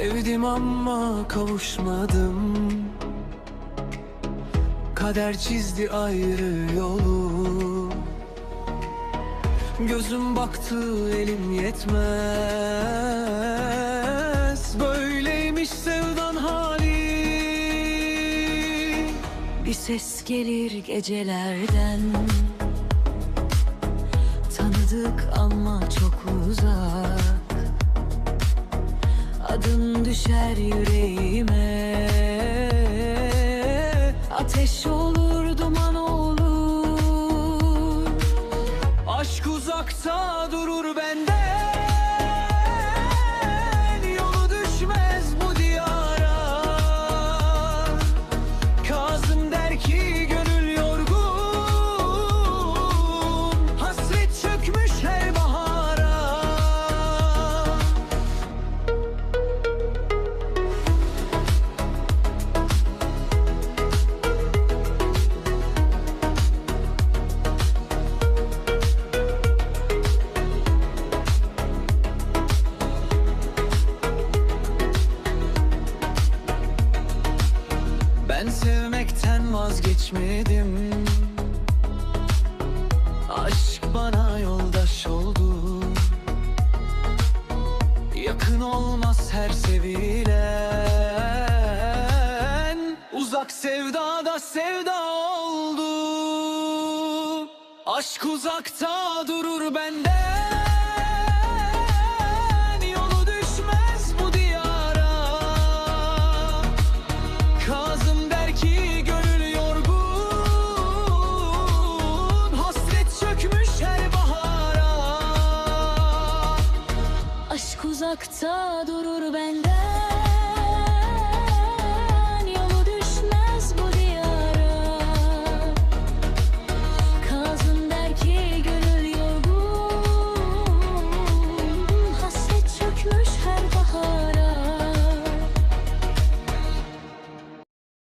Sevdim ama kavuşmadım. Kader çizdi ayrı yolu. Gözüm baktı elim yetmez. Böyleymiş sevdan hali. Bir ses gelir gecelerden. Tanıdık ama çok uzak düşer yüreğime. Ateş olur Ben sevmekten vazgeçmedim. Aşk bana yoldaş oldu. Yakın olmaz her sevilen. Uzak sevdada sevda oldu. Aşk uzakta durur benden uzakta durur benden